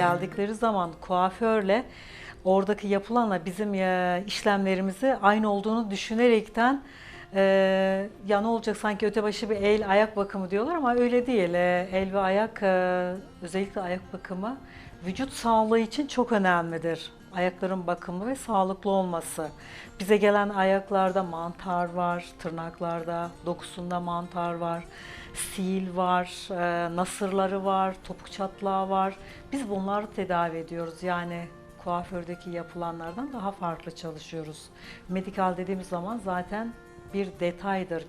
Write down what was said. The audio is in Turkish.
geldikleri zaman kuaförle oradaki yapılanla bizim e, işlemlerimizi aynı olduğunu düşünerekten e, ya ne olacak sanki öte başı bir el ayak bakımı diyorlar ama öyle değil. E, el ve ayak e, özellikle ayak bakımı vücut sağlığı için çok önemlidir. Ayakların bakımı ve sağlıklı olması. Bize gelen ayaklarda mantar var, tırnaklarda, dokusunda mantar var, sil var, e, nasırları var, topuk çatlağı var. Biz bunları tedavi ediyoruz. Yani kuafördeki yapılanlardan daha farklı çalışıyoruz. Medikal dediğimiz zaman zaten bir detaydır.